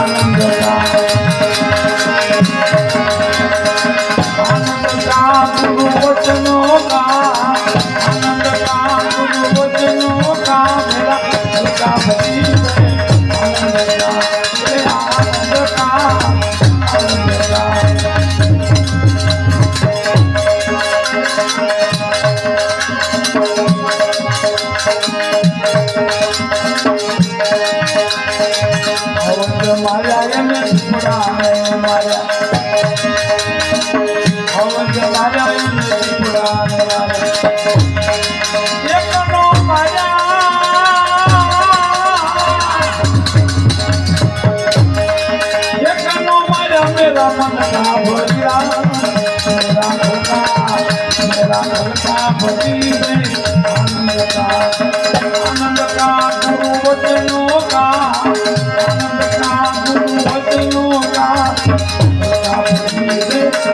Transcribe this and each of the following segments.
आनंद માયા એમને પડાવે માયા ભવન માયા એમને આનંદ કા ગુરુ વચનો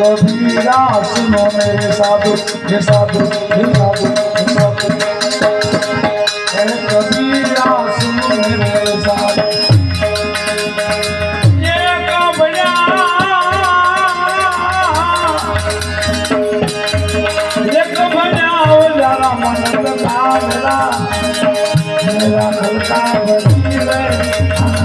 कबीरा सुनो मेरे साधु हे साधु हे साधु हे साधु कबीरा सुनो मेरे साधु मन का मेरा हल्का